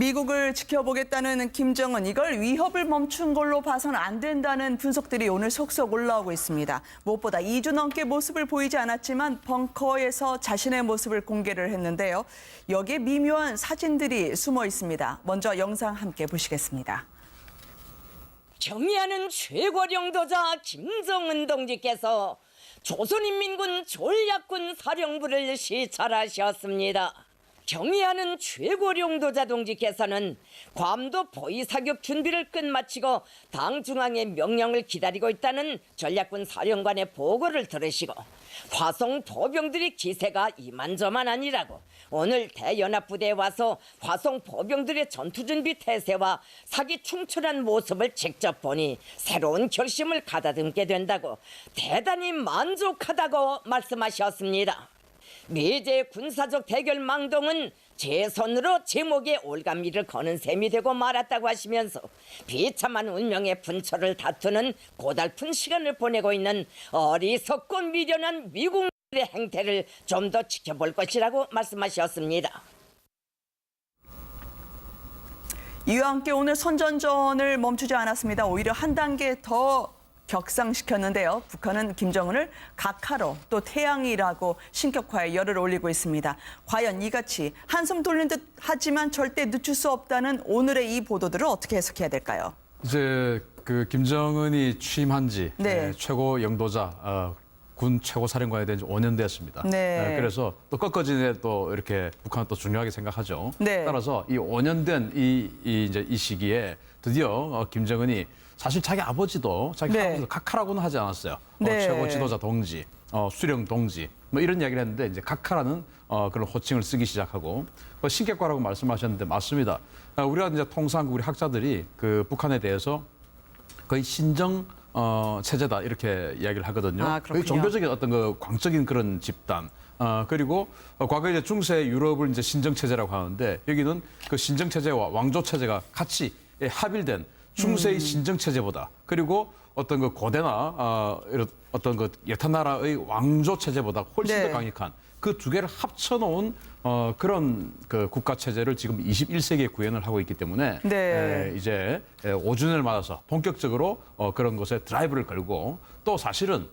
미국을 지켜보겠다는 김정은 이걸 위협을 멈춘 걸로 봐서는 안 된다는 분석들이 오늘 속속 올라오고 있습니다. 무엇보다 2주 넘게 모습을 보이지 않았지만 벙커에서 자신의 모습을 공개를 했는데요. 여기에 미묘한 사진들이 숨어 있습니다. 먼저 영상 함께 보시겠습니다. 경의하는 최고령도자 김정은 동지께서 조선인민군 전략군 사령부를 시찰하셨습니다. 경의하는 최고령도자 동지께서는 괌도 포위사격 준비를 끝마치고 당 중앙의 명령을 기다리고 있다는 전략군 사령관의 보고를 들으시고 화성 보병들의 기세가 이만저만 아니라고 오늘 대연합부대에 와서 화성 보병들의 전투준비 태세와 사기 충출한 모습을 직접 보니 새로운 결심을 가다듬게 된다고 대단히 만족하다고 말씀하셨습니다. 미제 군사적 대결 망동은 제 손으로 제목에 올감미를 거는 셈이 되고 말았다고 하시면서 비참한 운명의 분초를 다투는 고달픈 시간을 보내고 있는 어리석고 미련한 미국의 행태를 좀 더 지켜볼 것이라고 말씀하셨습니다. 이와 함께 오늘 선전전을 멈추지 않았습니다. 오히려 한 단계 더 격상시켰는데요. 북한은 김정은을 각하로 또 태양이라고 신격화에 열을 올리고 있습니다. 과연 이같이 한숨 돌린 듯 하지만 절대 늦출 수 없다는 오늘의 이 보도들을 어떻게 해석해야 될까요? 이제 그 김정은이 취임한 지 네. 예, 최고 영도자 어, 군 최고 사령관이 된 지 5년 됐습니다. 네. 예, 그래서 또 꺾어지네 또 이렇게 북한은 또 중요하게 생각하죠. 네. 따라서 이 5년 된이 이 이제 이 시기에 드디어 어, 김정은이 사실 자기 아버지도 자기 네. 아버지도 각하라고는 하지 않았어요. 어, 네. 최고 지도자 동지, 어, 수령 동지 뭐 이런 이야기를 했는데 이제 각하라는 어, 그런 호칭을 쓰기 시작하고 뭐 신격과라고 말씀하셨는데 맞습니다. 어, 우리가 이제 통상 우리 학자들이 그 북한에 대해서 거의 신정 어, 체제다 이렇게 이야기를 하거든요. 아, 그렇군요. 종교적인 어떤 그 광적인 그런 집단. 어, 그리고 어, 과거에 이제 중세 유럽을 이제 신정 체제라고 하는데 여기는 그 신정 체제와 왕조 체제가 같이 예, 합일된 중세의 음. 신정 체제보다 그리고 어떤 그 고대나 어, 이런 어떤 그 여타 나라의 왕조 체제보다 훨씬 네. 더 강력한 그 두 개를 합쳐놓은 어, 그런 그 국가 체제를 지금 21세기에 구현을 하고 있기 때문에 네. 에, 이제 5주년을 맞아서 본격적으로 어, 그런 것에 드라이브를 걸고 또 사실은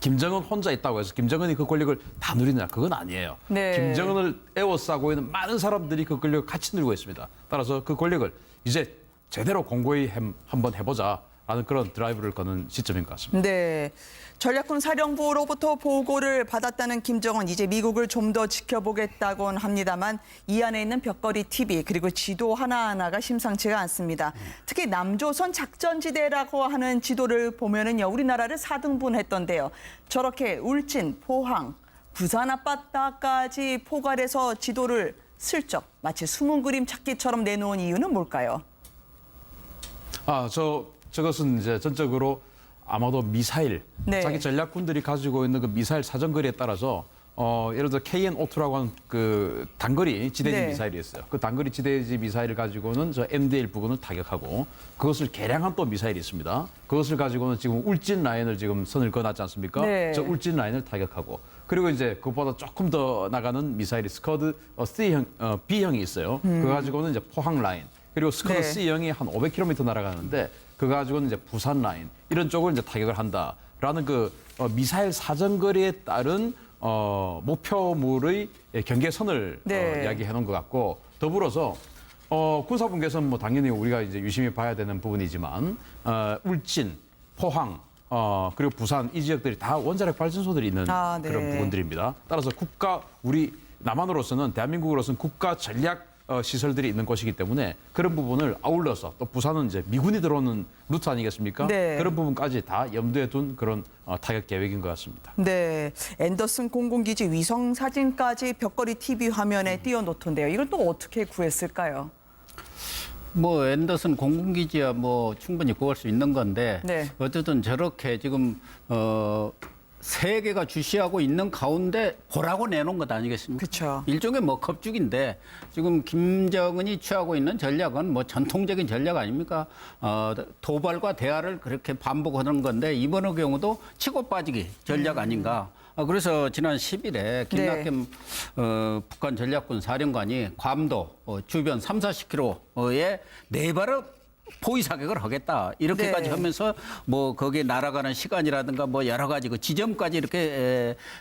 김정은 혼자 있다고 해서 김정은이 그 권력을 다 누리느냐 그건 아니에요. 네. 김정은을 에워싸고 있는 많은 사람들이 그 권력을 같이 누리고 있습니다. 따라서 그 권력을 이제 제대로 공고히 햄- 한번 해보자 라는 그런 드라이브를 거는 시점인 것 같습니다. 네. 전략군 사령부로부터 보고를 받았다는 김정은 이제 미국을 좀 더 지켜보겠다곤 합니다만 이 안에 있는 벽걸이 TV 그리고 지도 하나하나가 심상치가 않습니다. 특히 남조선 작전지대라고 하는 지도를 보면은요 우리나라를 4등분했던데요. 저렇게 울진, 포항, 부산 앞바다까지 포괄해서 지도를 슬쩍 마치 숨은 그림 찾기처럼 내놓은 이유는 뭘까요? 아, 저 저것은 이제 전적으로 아마도 미사일, 네. 자기 전략군들이 가지고 있는 그 미사일 사정거리에 따라서 어, 예를 들어 KN-5투라고 하는 그 단거리 지대지 네. 미사일이 있어요. 그 단거리 지대지 미사일을 가지고는 저 MDL 부근을 타격하고 그것을 개량한 또 미사일이 있습니다. 그것을 가지고는 지금 울진 라인을 지금 선을 그어놨지 않습니까? 네. 저 울진 라인을 타격하고 그리고 이제 그것보다 조금 더 나가는 미사일이 스커드 어, C형, 어, B형이 있어요. 그거 가지고는 이제 포항 라인 그리고 스커드 네. C형이 한 500km 날아가는데 그거 가지고는 이제 부산 라인 이런 쪽을 이제 타격을 한다라는 그 어, 미사일 사정거리에 따른 어, 목표물의 경계선을 네. 어, 이야기해 놓은 것 같고 더불어서 어, 군사분 개선 뭐 당연히 우리가 이제 유심히 봐야 되는 부분이지만 어, 울진, 포항 어, 그리고 부산 이 지역들이 다 원자력 발전소들이 있는 아, 네. 그런 부분들입니다. 따라서 국가 우리 남한으로서는 대한민국으로서는 국가 전략 어, 시설들이 있는 곳이기 때문에 그런 부분을 아울러서 또 부산은 이제 미군이 들어오는 루트 아니겠습니까? 네. 그런 부분까지 다 염두에 둔 그런 어, 타격 계획인 것 같습니다. 네, 앤더슨 공군기지 위성 사진까지 벽걸이 TV 화면에 띄워놓던데요. 이걸 또 어떻게 구했을까요? 뭐 앤더슨 공군기지야 뭐 충분히 구할 수 있는 건데 네. 어쨌든 저렇게 지금 어 세계가 주시하고 있는 가운데 보라고 내놓은 것 아니겠습니까? 그쵸. 일종의 뭐 겁죽인데 지금 김정은이 취하고 있는 전략은 뭐 전통적인 전략 아닙니까? 어, 도발과 대화를 그렇게 반복하는 건데 이번의 경우도 치고 빠지기 전략 아닌가? 어, 어, 그래서 지난 10일에 김낙겸 어, 북한 전략군 사령관이 괌도 어, 주변 3, 40km에 네 발을 포위 사격을 하겠다 이렇게까지 네. 하면서 뭐 거기에 날아가는 시간이라든가 뭐 여러 가지 그 지점까지 이렇게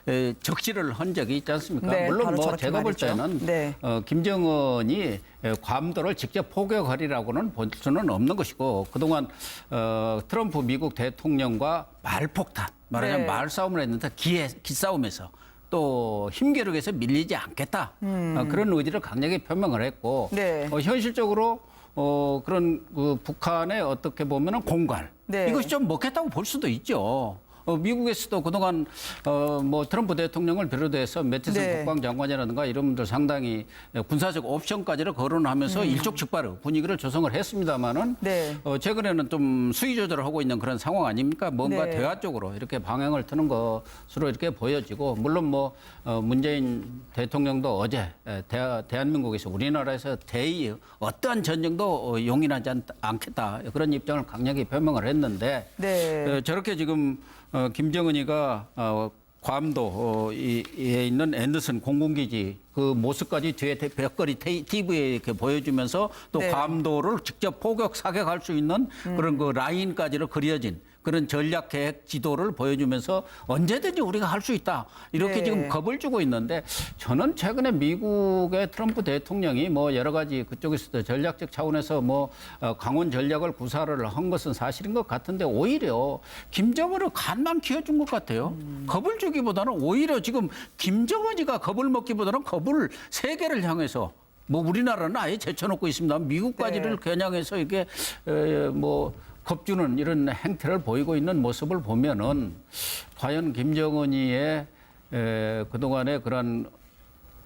에, 에, 적시를 한 적이 있지 않습니까? 네, 물론 바로 뭐 저렇게 제가 볼. 때는 네. 어, 김정은이 에, 괌도를 직접 포격하리라고는 볼 수는 없는 것이고 그동안 어, 트럼프 미국 대통령과 말폭탄 말하자면 네. 말싸움을 했는데 기회, 기싸움에서 또 힘겨루기에서 밀리지 않겠다 어, 그런 의지를 강하게 표명을 했고 음. 네. 어, 현실적으로 어, 그런 그 북한의 어떻게 보면은 공갈 네. 이것이 좀 먹혔다고 볼 수도 있죠. 어, 미국에서도 그동안 어, 뭐 트럼프 대통령을 비롯해서 매티슨 네. 국방장관이라든가 이런 분들 상당히 군사적 옵션까지를 거론하면서 일촉즉발의 분위기를 조성을 했습니다마는 음. 네. 어, 최근에는 좀 수위 조절을 하고 있는 그런 상황 아닙니까? 뭔가 네. 대화 쪽으로 이렇게 방향을 트는 것으로 이렇게 보여지고 물론 뭐 어, 문재인 대통령도 어제 에, 대, 대한민국에서 우리나라에서 대의 어떠한 전쟁도 어, 용인하지 않, 않겠다 그런 입장을 강력히 표명을 했는데 네. 어, 저렇게 지금 어, 김정은이가 어, 괌도 어, 이, 에 있는 앤더슨 공군기지 그 모습까지 뒤에 대- 벽걸이 테- TV에 이렇게 보여주면서 또 네. 음. 괌도를 직접 포격 사격할 수 있는 그런 그 라인까지로 그려진 그런 전략 계획 지도를 보여주면서 언제든지 우리가 할 수 있다 이렇게 네. 지금 겁을 주고 있는데 저는 최근에 미국의 트럼프 대통령이 뭐 여러 가지 그쪽에서도 전략적 차원에서 뭐 어, 강원 전략을 구사를 한 것은 사실인 것 같은데 오히려 김정은을 간만 키워준 것 같아요. 겁을 주기보다는 오히려 지금 김정은이가 겁을 먹기보다는 겁을 세계를 향해서 뭐 우리나라는 아예 제쳐놓고 있습니다. 미국까지를 네. 겨냥해서 이게 에, 뭐 겁주는 이런 행태를 보이고 있는 모습을 보면은 과연 김정은이의 에, 그동안의 그런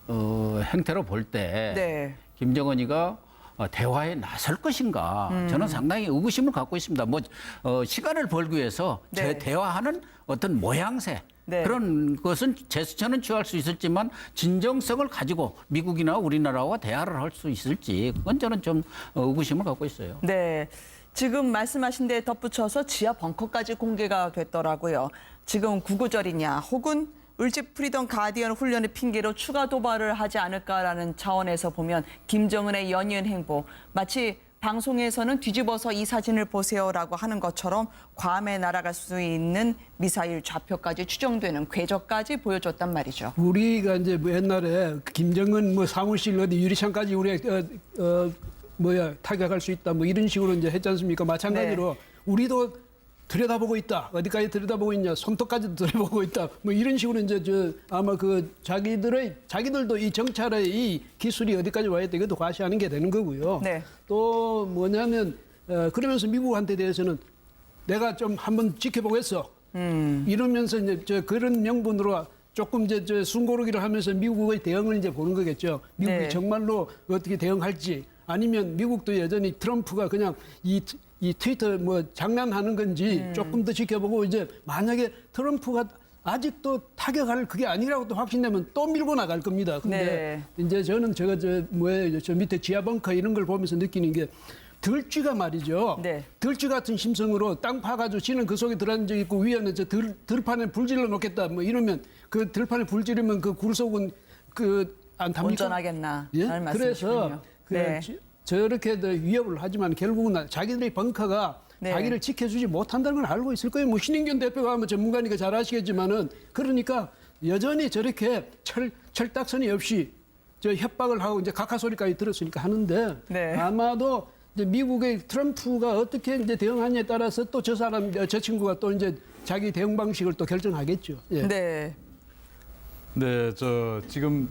어, 행태로 볼때 네. 김정은이가 어, 대화에 나설 것인가 음. 저는 상당히 의구심을 갖고 있습니다. 뭐 어, 시간을 벌기 위해서 네. 제 대화하는 어떤 모양새 네. 그런 것은 제스처는 취할 수 있었지만 진정성을 가지고 미국이나 우리나라와 대화를 할 수 있을지 그건 저는 좀 어, 의구심을 갖고 있어요. 네. 지금 말씀하신 데 덧붙여서 지하 벙커까지 공개가 됐더라고요. 지금 구구절이냐 혹은 을집 프리덤 가디언 훈련의 핑계로 추가 도발을 하지 않을까라는 차원에서 보면 김정은의 연이은 행보 마치 방송에서는 뒤집어서 이 사진을 보세요라고 하는 것처럼 괌에 날아갈 수 있는 미사일 좌표까지 추정되는 궤적까지 보여줬단 말이죠. 우리가 이제 뭐 옛날에 김정은 뭐 사무실 어디 유리창까지 우리 어, 어 뭐야 타격할 수 있다 뭐 이런 식으로 이제 했지 않습니까? 마찬가지로 우리도 들여다보고 있다. 어디까지 들여다보고 있냐? 손톱까지도 들여다보고 있다. 뭐 이런 식으로 이제 저 아마 그 자기들의 자기들도 이 정찰의 이 기술이 어디까지 와야 돼 이것도 과시하는 게 되는 거고요. 네. 또 뭐냐면 어, 그러면서 미국한테 대해서는 내가 좀 한번 지켜보겠어. 이러면서 이제 저 그런 명분으로 조금 이제 저 숨고르기를 하면서 미국의 대응을 이제 보는 거겠죠. 미국이 네. 정말로 어떻게 대응할지 아니면 미국도 여전히 트럼프가 그냥 이, 트- 이 트위터 뭐 장난하는 건지 조금 더 지켜보고 이제 만약에 트럼프가 아직도 타격할 그게 아니라고 또 확신되면 또 밀고 나갈 겁니다. 근데 이제 저는 제가 저 뭐예요 저 밑에 지하 벙커 이런 걸 보면서 느끼는 게 들쥐가 말이죠. 네. 들쥐 같은 심성으로 땅 파가지고 지는 그 속에 들어앉아 있고 위에는 저 들, 들판에 불질러 놓겠다 뭐 이러면 그 들판에 불지르면 그 굴 속은 그 안 탑니까? 온전하겠나 예? 하는 그래서 네. 지- 저렇게 더 위협을 하지만 결국은 나- 자기들의 벙커가 네. 자기를 지켜주지 못한다는 걸 알고 있을 거예요. 뭐 신인균 대표가 뭐 전문가니까 잘 아시겠지만은 그러니까 여전히 저렇게 철 철딱선이 없이 저 협박을 하고 이제 각하 소리까지 들었으니까 하는데 네. 아마도 이제 미국의 트럼프가 어떻게 이제 대응하냐에 따라서 또 저 사람 저 친구가 또 이제 자기 대응 방식을 또 결정하겠죠. 예. 네. 네, 저 지금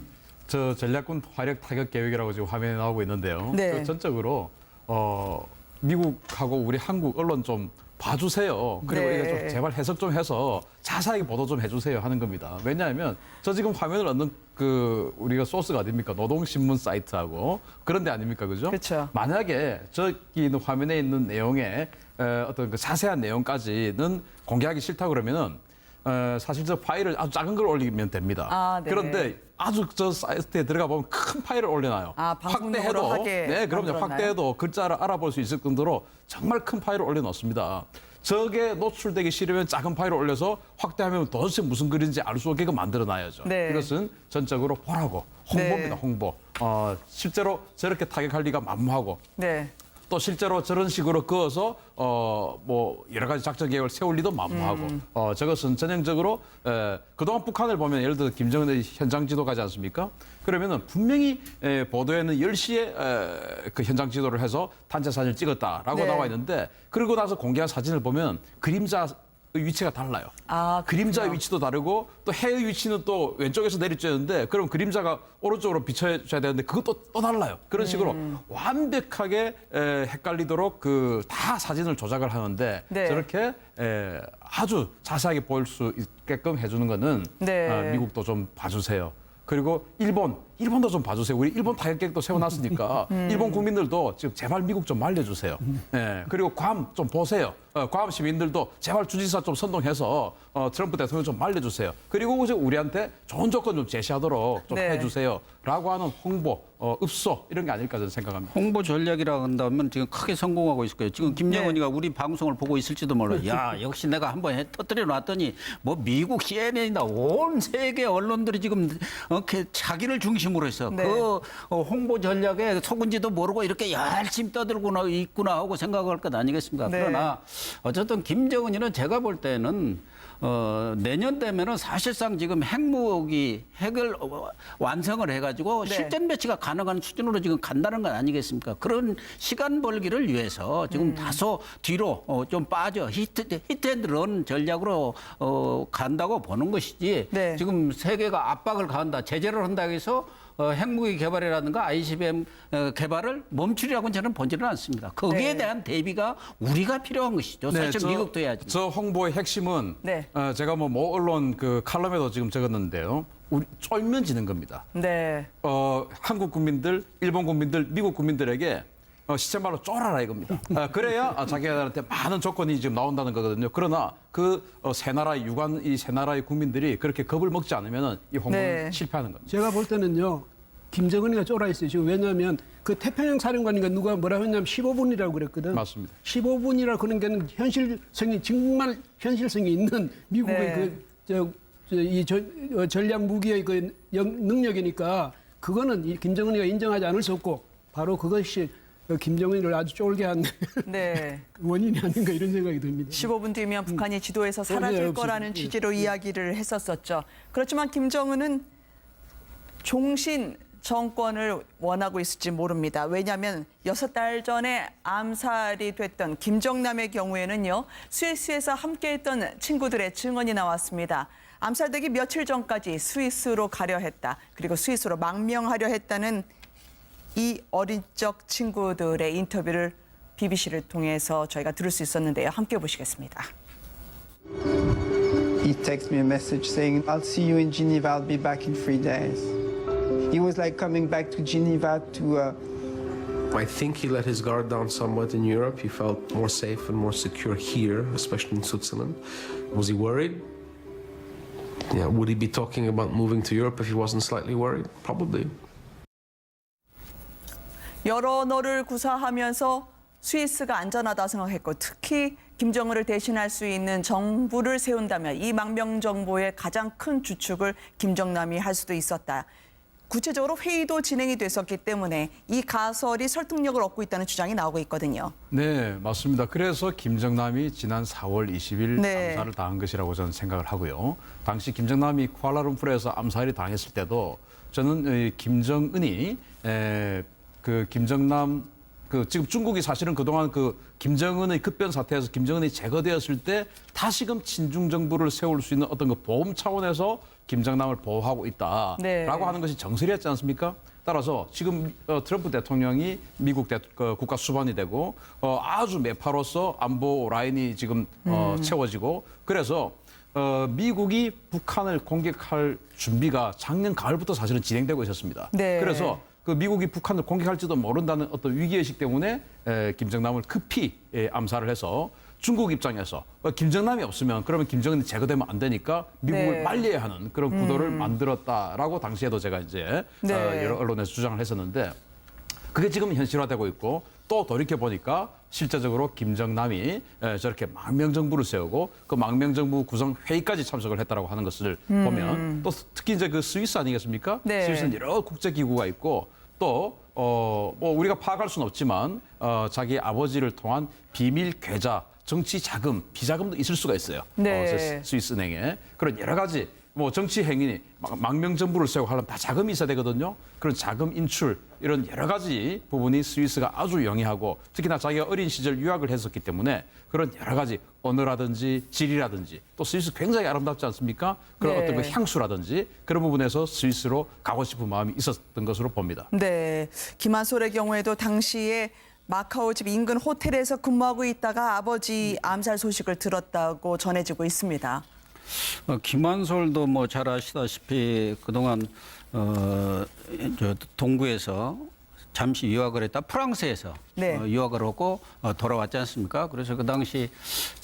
저 전략군 화력 타격 계획이라고 지금 화면에 나오고 있는데요. 네. 그 전적으로 어 미국하고 우리 한국 언론 좀 봐주세요. 그리고 네. 이거 좀 제발 해석 좀 해서 자세하게 보도 좀 해주세요 하는 겁니다. 왜냐하면 저 지금 화면을 얻는 그 우리가 소스가 어딥니까? 노동신문 사이트하고 그런 데 아닙니까? 그죠? 그렇죠. 만약에 저기 있는 화면에 있는 내용에 에, 어떤 그 자세한 내용까지는 공개하기 싫다 그러면은 어, 사실 저 파일을 아주 작은 걸 올리면 됩니다. 아, 네. 그런데 아주 저 사이트에 들어가 보면 큰 파일을 올려놔요. 아, 하게 네, 그럼요. 만들었나요? 확대해도 글자를 알아볼 수 있을 정도로 정말 큰 파일을 올려놓습니다. 적에 노출되기 싫으면 작은 파일을 올려서 확대하면 도대체 무슨 글인지 알 수 없게끔 만들어놔야죠. 네. 이것은 전적으로 보라고 홍보입니다. 네. 홍보. 어, 실제로 저렇게 타격할 리가 만무하고 네. 또 실제로 저런 식으로 그어서 어 뭐 여러 가지 작전 계획을 세울 리도 만무하고 음. 어 저것은 전형적으로 에, 그동안 북한을 보면 예를 들어 김정은의 현장 지도 가지 않습니까? 그러면은 분명히 에, 보도에는 10시에 에, 그 현장 지도를 해서 단체 사진을 찍었다라고 네. 나와 있는데 그러고 나서 공개한 사진을 보면 그림자 의 위치가 달라요. 아, 그림자의. 위치도 다르고 또 해의 위치는 또 왼쪽에서 내리쬐는데 그럼 그림자가 오른쪽으로 비춰줘야 되는데 그것도 또 달라요. 그런 식으로 음. 완벽하게 에, 헷갈리도록 그 다 사진을 조작을 하는데 네. 저렇게 에, 아주 자세하게 보일 수 있게끔 해주는 거는 네. 아, 미국도 좀 봐주세요. 그리고 일본, 일본도 좀 봐주세요. 우리 일본 타격 계획도 세워놨으니까 음. 일본 국민들도 지금 제발 미국 좀 말려주세요. 예, 그리고 괌 좀 보세요. 어, 괌 시민들도 제발 주지사 좀 선동해서 어, 트럼프 대통령 좀 말려주세요. 그리고 이제 우리한테 좋은 조건 좀 제시하도록 좀 네. 해주세요.라고 하는 홍보, 어, 읍소 이런 게 아닐까 저는 생각합니다. 홍보 전략이라 한다면 지금 크게 성공하고 있을 거예요. 지금 김정은이가 네. 우리 방송을 보고 있을지도 몰라요. 야, 역시 내가 한번 해 터뜨려 놨더니 뭐 미국 CNN이나 온 세계 언론들이 지금 이렇게 자기를 중심으로 해서 네. 그 어, 홍보 전략에 속은지도 모르고 이렇게 열심히 떠들고 있구나 하고 생각할 것 아니겠습니까? 네. 그러나 어쨌든 김정은이는 제가 볼 때는 어, 내년 되면은 사실상 지금 핵무기 핵을 어, 완성을 해가지고 네. 실전 배치가 가능한 수준으로 지금 간다는 건 아니겠습니까? 그런 시간 벌기를 위해서 지금 음. 다소 뒤로 어, 좀 빠져 히트 히트앤런 전략으로 어, 간다고 보는 것이지. 네. 지금 세계가 압박을 가한다, 제재를 한다 해서 어, 핵무기 개발이라든가 ICBM 어, 개발을 멈추리라고는 저는 보지는 않습니다. 거기에 네. 대한 대비가 우리가 필요한 것이죠. 사실 저- 미국도 해야지. 저 홍보의 핵심은 네. 어, 제가 뭐모 언론 그 칼럼에도 지금 적었는데요. 우리 쫄면 지는 겁니다. 네. 어, 한국 국민들, 일본 국민들, 미국 국민들에게 어, 시체말로 쫄아라 이겁니다. 아, 그래야 아, 자기들한테 많은 조건이 지금 나온다는 거거든요. 그러나 그 어, 세 나라의 유관 이 세 나라의 국민들이 그렇게 겁을 먹지 않으면 이 홍보는 네. 실패하는 겁니다. 제가 볼 때는요. 김정은이가 쫄아 있어요. 지금 왜냐하면 그 태평양 사령관인가 누가 뭐라고 했냐면 15분이라고 그랬거든. 맞습니다. 15분이라 그런 게는 현실성이 정말 현실성이 있는 미국의 네. 그저이 전략 무기의 그 영- 능력이니까 그거는 이 김정은이가 인정하지 않을 수 없고 바로 그것이 그 김정은이를 아주 쫄게 한 네. 원인이 아닌가 이런 생각이 듭니다. 15분 뒤면 북한이 지도에서 네, 사라질 없습니다. 거라는 예. 취지로 이야기를 했었었죠. 그렇지만 김정은은 종신 정권을 원하고 있을지 모릅니다. 왜냐하면 여섯 달 전에 암살이 됐던 김정남의 경우에는요. 스위스에서 함께했던 친구들의 증언이 나왔습니다. 암살되기 며칠 전까지 스위스로 가려 했다. 그리고 스위스로 망명하려 했다는 이 어린 적 친구들의 인터뷰를 BBC를 통해서 저희가 들을 수 있었는데요. 함께 보시겠습니다. He texted me a message saying, I'll see you in Geneva, I'll be back in three days. He was like coming back to Geneva to, uh, I think he let his guard down somewhat in Europe. He felt more safe and more secure here, especially in Switzerland. Was he worried? Yeah, would he be talking about moving to Europe if he wasn't slightly worried? Probably. 여러 언어를 구사하면서 스위스가 안전하다 생각했고 특히 김정은을 대신할 수 있는 정부를 세운다면 이 망명 정보의 가장 큰 주축을 김정남이 할 수도 있었다. 구체적으로 회의도 진행이 됐었기 때문에 이 가설이 설득력을 얻고 있다는 주장이 나오고 있거든요. 네, 맞습니다. 그래서 김정남이 지난 4월 20일 네. 암살을 당한 것이라고 저는 생각을 하고요. 당시 김정남이 쿠알라룸푸르에서 암살이 당했을 때도 저는 이 김정은이 에, 그 김정남 그 지금 중국이 사실은 그동안 그 김정은의 급변 사태에서 김정은이 제거되었을 때 다시금 친중 정부를 세울 수 있는 어떤 그 보험 차원에서 김정남을 보호하고 있다라고 네. 하는 것이 정설이었지 않습니까? 따라서 지금 어, 트럼프 대통령이 미국 대, 그 국가 수반이 되고 어, 아주 매파로서 안보 라인이 지금 어, 채워지고 그래서 어, 미국이 북한을 공격할 준비가 작년 가을부터 사실은 진행되고 있었습니다. 네. 그래서 그 미국이 북한을 공격할지도 모른다는 어떤 위기의식 때문에 에, 김정남을 급히 에, 암살을 해서 중국 입장에서 어, 김정남이 없으면 그러면 김정은이 제거되면 안 되니까 미국을 네. 말려야 하는 그런 구도를 만들었다라고 당시에도 제가 이제 네. 어, 여러 언론에서 주장을 했었는데 그게 지금 현실화되고 있고 또 돌이켜 보니까 실제적으로 김정남이 에, 저렇게 망명정부를 세우고 그 망명정부 구성 회의까지 참석을 했다라고 하는 것을 보면 또 특히 이제 그 스위스 아니겠습니까? 네. 스위스는 여러 국제기구가 있고 또 어, 뭐 우리가 파악할 수는 없지만 어, 자기 아버지를 통한 비밀 계좌, 정치 자금, 비자금도 있을 수가 있어요. 네. 어, 스- 스위스 은행에 그런 여러 가지 뭐 정치 행위, 막- 망명 정부를 세우고 하려면 다 자금이 있어야 되거든요. 그런 자금 인출 이런 여러 가지 부분이 스위스가 아주 영위하고 특히나 자기가 어린 시절 유학을 했었기 때문에 그런 여러 가지 언어라든지 지리라든지 또 스위스 굉장히 아름답지 않습니까? 그런 네. 어떤 그 향수라든지 그런 부분에서 스위스로 가고 싶은 마음이 있었던 것으로 봅니다. 네. 김한솔의 경우에도 당시에 마카오 집 인근 호텔에서 근무하고 있다가 아버지 암살 소식을 들었다고 전해지고 있습니다. 어, 김한솔도 뭐 잘 아시다시피 그동안 어, 저 동구에서 잠시 유학을 했다 프랑스에서 네. 어, 유학을 하고 어, 돌아왔지 않습니까? 그래서 그 당시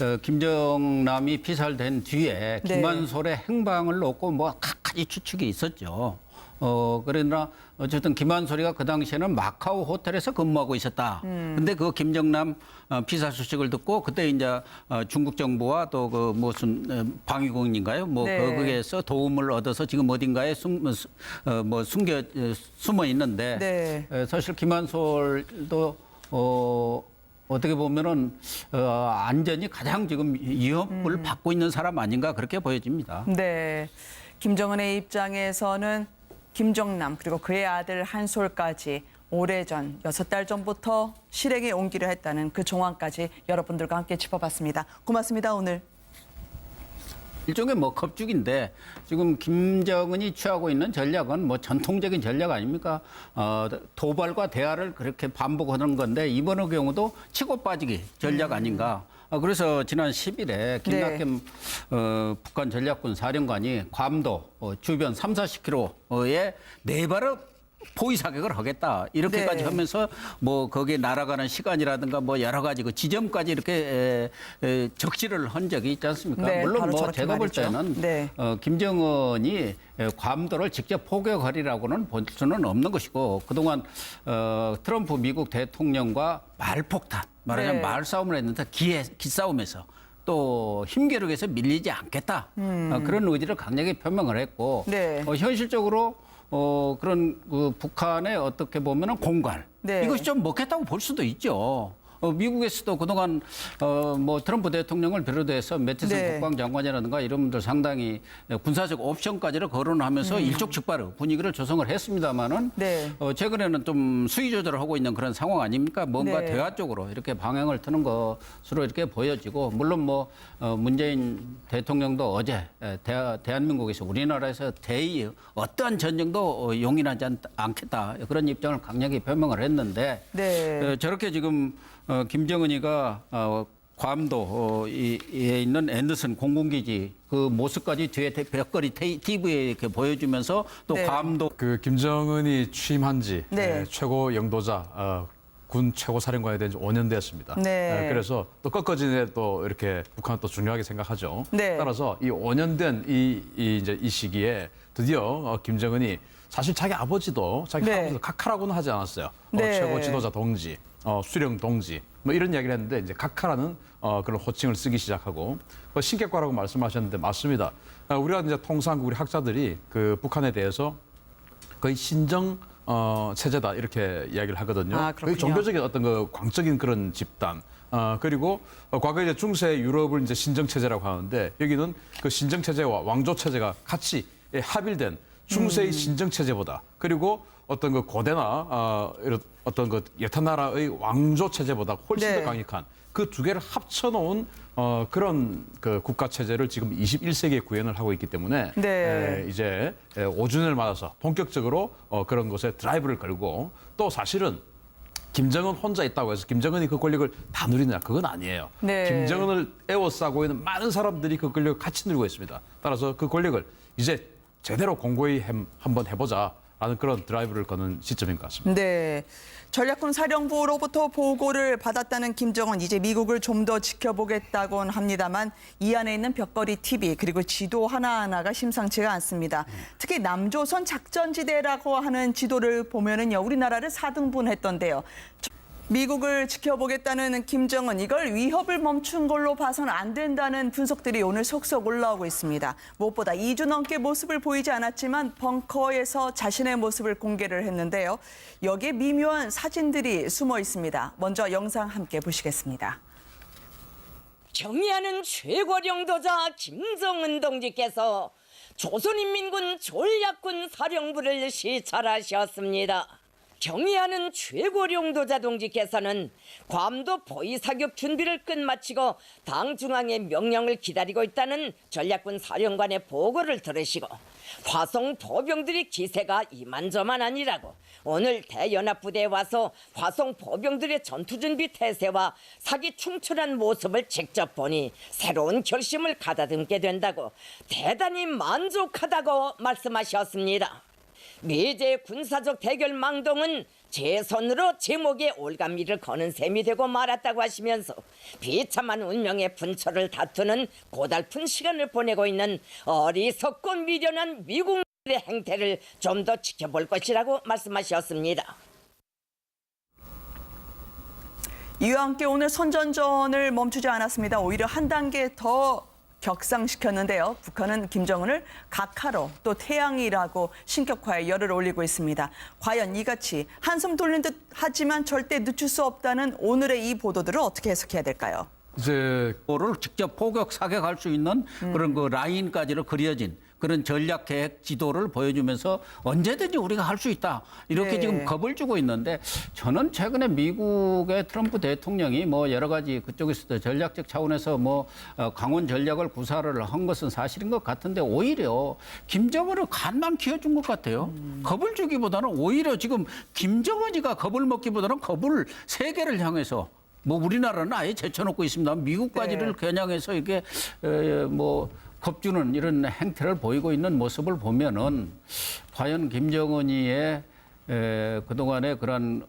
어, 김정남이 피살된 뒤에 네. 김한솔의 행방을 놓고 뭐 각가지 추측이 있었죠. 어, 그러나 어쨌든 김한솔이가 그 당시에는 마카오 호텔에서 근무하고 있었다. 음. 근데 그 김정남 어, 피살 소식을 듣고 그때 이제 어, 중국 정부와 또 그 무슨 어, 방위공인가요? 뭐 네. 거기에서 도움을 얻어서 지금 어딘가에 숨, 어, 뭐 숨겨 어, 숨어 있는데 네. 에, 사실 김한솔도 어, 어떻게 보면은 어, 안전이 가장 지금 위협을 음. 받고 있는 사람 아닌가 그렇게 보여집니다. 네. 김정은의 입장에서는 김정남 그리고 그의 아들 한솔까지 오래전 여섯 달 전부터 실행에 옮기려 했다는 그 정황까지 여러분들과 함께 짚어봤습니다. 고맙습니다. 오늘. 일종의 뭐 겁죽인데 지금 김정은이 취하고 있는 전략은 뭐 전통적인 전략 아닙니까? 어, 도발과 대화를 그렇게 반복하는 건데 이번의 경우도 치고 빠지기 전략 아닌가? 어, 그래서 지난 10일에 김낙현 어, 북한 전략군 사령관이 괌도 어, 주변 3, 40km에 네 발을 포위 사격을 하겠다 이렇게까지 네. 하면서 뭐 거기에 날아가는 시간이라든가 뭐 여러 가지 그 지점까지 이렇게 에, 에, 적시를 한 적이 있지 않습니까? 네, 물론 뭐 제가 볼 말이죠. 때는 네. 어, 김정은이 에, 괌도를 직접 포격하리라고는 볼 수는 없는 것이고 그동안 어, 트럼프 미국 대통령과 말폭탄 말하자면 네. 말싸움을 했는데 기에 기싸움에서 또 힘겨루기에서 밀리지 않겠다 어, 그런 의지를 강하게 표명을 했고 음. 네. 어, 현실적으로 어, 그런 그 북한의 어떻게 보면은 공갈 네. 이것이 좀 먹혔다고 볼 수도 있죠. 어, 미국에서도 그동안 어, 뭐 트럼프 대통령을 비롯해서 매티슨 네. 국방장관이라든가 이런 분들 상당히 군사적 옵션까지를 거론하면서 일촉즉발의 분위기를 조성을 했습니다마는 음. 네. 어, 최근에는 좀 수위 조절을 하고 있는 그런 상황 아닙니까? 뭔가 네. 대화 쪽으로 이렇게 방향을 트는 것으로 이렇게 보여지고 물론 뭐 어, 문재인 대통령도 어제 에, 대, 대한민국에서 우리나라에서 대의 어떠한 전쟁도 어, 용인하지 않, 않겠다 그런 입장을 강력히 표명을 했는데 네. 어, 저렇게 지금 어, 김정은이가 어, 괌도 어, 이, 에 있는 앤더슨 공군기지 그 모습까지 뒤에 대- 벽걸이 TV에 이렇게 보여주면서 또 네. 괌도 그 김정은이 취임한 지 네. 에, 최고 영도자 어, 군 최고 사령관이 된 지 5년 됐습니다. 네. 에, 그래서 또 꺾어지네 또 이렇게 북한은 또 중요하게 생각하죠. 네. 따라서 이 5년 된이 이제 이 시기에 드디어 어, 김정은이 사실 자기 아버지도 자기 네. 아버지도 카카라고는 하지 않았어요. 어, 네. 최고 지도자 동지, 어, 수령 동지 뭐 이런 이야기를 했는데 이제 카카라는 어, 그런 호칭을 쓰기 시작하고 뭐 신격과라고 말씀하셨는데 맞습니다. 어, 우리가 이제 통상 우리 학자들이 그 북한에 대해서 거의 신정 어, 체제다 이렇게 이야기를 하거든요. 아. 거의 종교적인 어떤 그 광적인 그런 집단. 어, 그리고 어, 과거에 이제 중세 유럽을 이제 신정 체제라고 하는데 여기는 그 신정 체제와 왕조 체제가 같이 예, 합일된 중세의 신정 체제보다 그리고 어떤 그 고대나 어, 이런 어떤 그 여타 나라의 왕조 체제보다 훨씬 네. 더 강력한 그 두 개를 합쳐놓은 어, 그런 그 국가 체제를 지금 21세기에 구현을 하고 있기 때문에 네. 에, 이제 5주년을 맞아서 본격적으로 어, 그런 것에 드라이브를 걸고 또 사실은 김정은 혼자 있다고 해서 김정은이 그 권력을 다 누리느냐 그건 아니에요. 네. 김정은을 에워싸고 있는 많은 사람들이 그 권력을 같이 누리고 있습니다. 따라서 그 권력을 이제 제대로 공고히 햄- 한번 해보자 라는 그런 드라이브를 거는 시점인 것 같습니다. 네. 전략군 사령부로부터 보고를 받았다는 김정은 이제 미국을 좀 더 지켜보겠다곤 합니다만 이 안에 있는 벽걸이 TV 그리고 지도 하나하나가 심상치가 않습니다. 특히 남조선 작전지대라고 하는 지도를 보면은요 우리나라를 4등분했던데요. 미국을 지켜보겠다는 김정은 이걸 위협을 멈춘 걸로 봐서는 안 된다는 분석들이 오늘 속속 올라오고 있습니다. 무엇보다 2주 넘게 모습을 보이지 않았지만 벙커에서 자신의 모습을 공개를 했는데요. 여기에 미묘한 사진들이 숨어 있습니다. 먼저 영상 함께 보시겠습니다. 경의하는 최고령도자 김정은 동지께서 조선인민군 전략군 사령부를 시찰하셨습니다. 경의하는 최고령도 자 동지께서는 괌도 보위 사격 준비를 끝마치고 당 중앙의 명령을 기다리고 있다는 전략군 사령관의 보고를 들으시고 화성 보병들의 기세가 이만저만 아니라고 오늘 대연합부대에 와서 화성 보병들의 전투 준비 태세와 사기 충출한 모습을 직접 보니 새로운 결심을 가다듬게 된다고 대단히 만족하다고 말씀하셨습니다. 미제 군사적 대결 망동은 제 손으로 제목에 올가미를 거는 셈이 되고 말았다고 하시면서 비참한 운명의 분초를 다투는 고달픈 시간을 보내고 있는 어리석고 미련한 미국의 행태를 좀 더 지켜볼 것이라고 말씀하셨습니다. 이와 함께 오늘 선전전을 멈추지 않았습니다. 오히려 한 단계 더 격상시켰는데요. 북한은 김정은을 각하로 또 태양이라고 신격화에 열을 올리고 있습니다. 과연 이같이 한숨 돌린 듯 하지만 절대 늦출 수 없다는 오늘의 이 보도들을 어떻게 해석해야 될까요? 이제 를 직접 포격 사격할 수 있는 음. 그런 그 라인까지로 그려진 그런 전략 계획 지도를 보여주면서 언제든지 우리가 할 수 있다 이렇게 네. 지금 겁을 주고 있는데 저는 최근에 미국의 트럼프 대통령이 뭐 여러 가지 그쪽에서도 전략적 차원에서 뭐 어, 강원 전략을 구사를 한 것은 사실인 것 같은데 오히려 김정은을 간만 키워준 것 같아요. 음. 겁을 주기보다는 오히려 지금 김정은이가 겁을 먹기보다는 겁을 세계를 향해서 뭐 우리나라는 아예 제쳐놓고 있습니다. 미국까지를 네. 겨냥해서 이게 에, 뭐 겁주는 이런 행태를 보이고 있는 모습을 보면은 과연 김정은이의 에, 그동안의 그런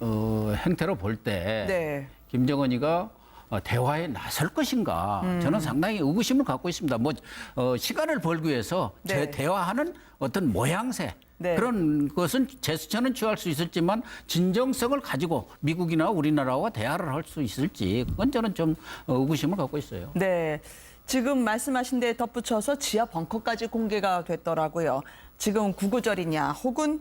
어, 행태로 볼때 네. 김정은이가 어, 대화에 나설 것인가 음. 저는 상당히 의구심을 갖고 있습니다. 뭐 어, 시간을 벌기 위해서 제 네. 대화하는 어떤 모양새 네. 그런 것은 제스처는 취할 수 있을지만 진정성을 가지고 미국이나 우리나라와 대화를 할 수 있을지 그건 저는 좀 어, 의구심을 갖고 있어요. 네. 지금 말씀하신 데 덧붙여서 지하 벙커까지 공개가 됐더라고요. 지금 구구절이냐 혹은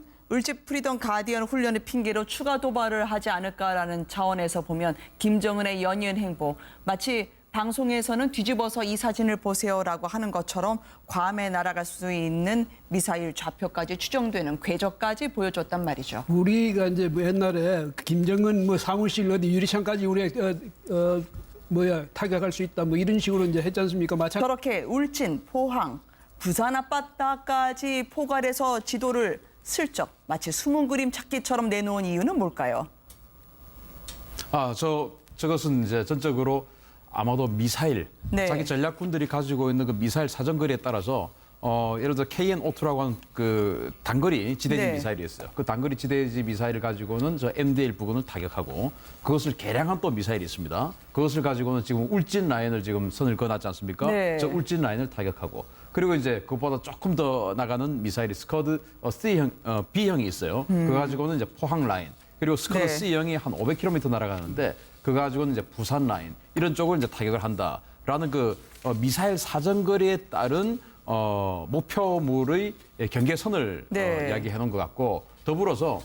프리덤 가디언 훈련을 핑계로 추가 도발을 하지 않을까라는 차원에서 보면 김정은의 연이은 행보 마치 방송에서는 뒤집어서 이 사진을 보세요라고 하는 것처럼 괌에 날아갈 수 있는 미사일 좌표까지 추정되는 궤적까지 보여줬단 말이죠. 우리가 이제 뭐 옛날에 김정은 뭐 사무실 어디 유리창까지 우리 어, 어 뭐야 타격할 수 있다 뭐 이런 식으로 이제 했지 않습니까? 마찬 저렇게 울진, 포항, 부산 앞바다까지 포괄해서 지도를 슬쩍 마치 숨은 그림 찾기처럼 내놓은 이유는 뭘까요? 아, 저 저것은 이제 전적으로 아마도 미사일 네. 자기 전략군들이 가지고 있는 그 미사일 사정거리에 따라서 어, 예를 들어 KN-52라고 하는 그 단거리 지대지 네. 미사일이었어요. 그 단거리 지대지 미사일을 가지고는 저 MDL 부근을 타격하고 그것을 개량한 또 미사일이 있습니다. 그것을 가지고는 지금 울진 라인을 지금 선을 그어놨지 않습니까? 네. 저 울진 라인을 타격하고 그리고 이제 그것보다 조금 더 나가는 미사일이 스커드 어, C형, 어, B형이 있어요. 그거 가지고는 이제 포항 라인 그리고 스커드 네. C형이 한 500km 날아가는데 그거 가지고는 이제 부산 라인 이런 쪽을 이제 타격을 한다라는 그 어, 미사일 사정거리에 따른 어, 목표물의 경계선을 네. 어, 이야기해 놓은 것 같고 더불어서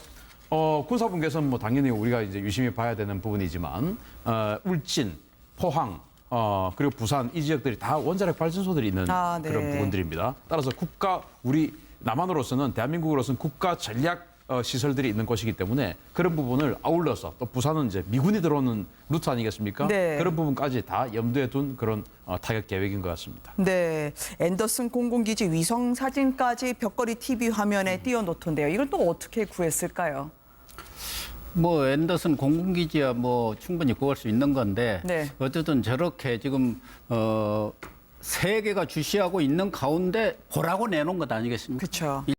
어, 군사분 개선 뭐 당연히 우리가 이제 유심히 봐야 되는 부분이지만 어, 울진, 포항 어, 그리고 부산 이 지역들이 다 원자력 발전소들이 있는 아, 네. 그런 부분들입니다. 따라서 국가 우리 남한으로서는 대한민국으로서는 국가 전략 어, 시설들이 있는 곳이기 때문에 그런 부분을 아울러서 또 부산은 이제 미군이 들어오는 루트 아니겠습니까? 네. 그런 부분까지 다 염두에 둔 그런 어, 타격 계획인 것 같습니다. 네, 앤더슨 공군기지 위성 사진까지 벽걸이 TV 화면에 띄워놓던데요. 이걸 또 어떻게 구했을까요? 뭐 앤더슨 공군기지야 뭐 충분히 구할 수 있는 건데 네. 어쨌든 저렇게 지금 어 세계가 주시하고 있는 가운데 보라고 내놓은 것 아니겠습니까? 그렇죠.